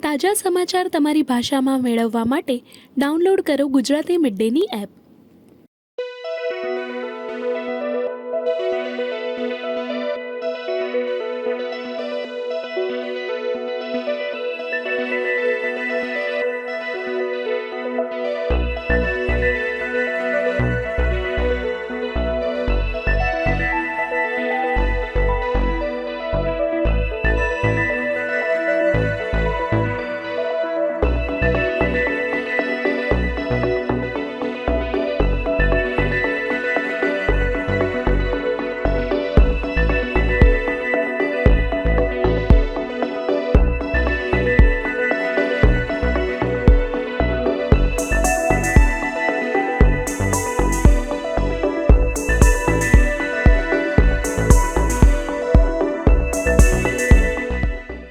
તાજા સમાચાર તમારી ભાષામાં મેળવવા માટે ડાઉનલોડ કરો ગુજરાતી મિડ ડેની app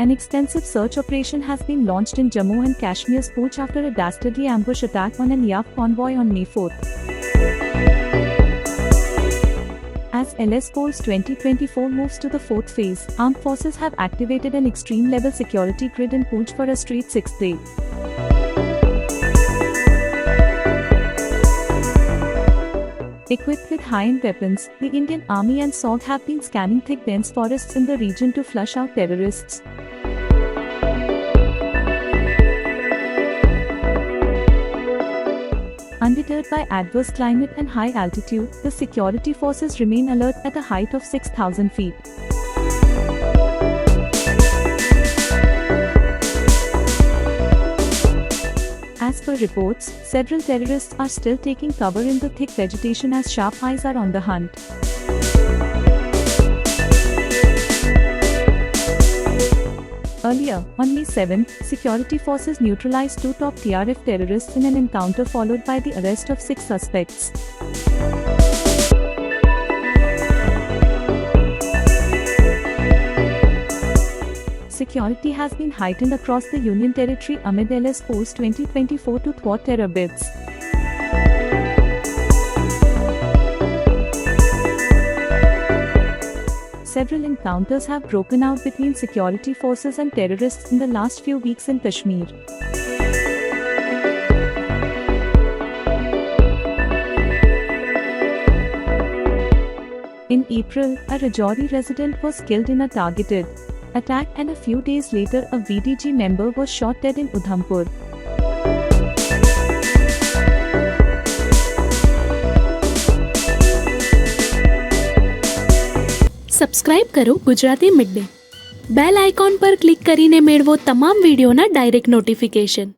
An extensive search operation has been launched in Jammu and Kashmir's Pooch after a dastardly ambush attack on an YAF convoy on May 4. As LS Force 2024 moves to the fourth phase, armed forces have activated an extreme level security grid in Pooch for a straight sixth day. Equipped with high-end weapons, the Indian Army and SOG have been scanning thick dense forests in the region to flush out terrorists. Undeterred by adverse climate and high altitude, the security forces remain alert at a height of 6,000 feet. As per reports, several terrorists are still taking cover in the thick vegetation as sharp eyes are on the hunt. Earlier, on May 7, security forces neutralized two top TRF terrorists in an encounter followed by the arrest of six suspects. Security has been heightened across the Union Territory amid LS Force 2024 to thwart terror bids. Several encounters have broken out between security forces and terrorists in the last few weeks in Kashmir. In April, a Rajouri resident was killed in a targeted attack, and a few days later, a VDG member was shot dead in Udhampur. Subscribe કરો Gujarati mid day bell icon પર click કરીને મેળવો તમામ વિડીયોના direct notification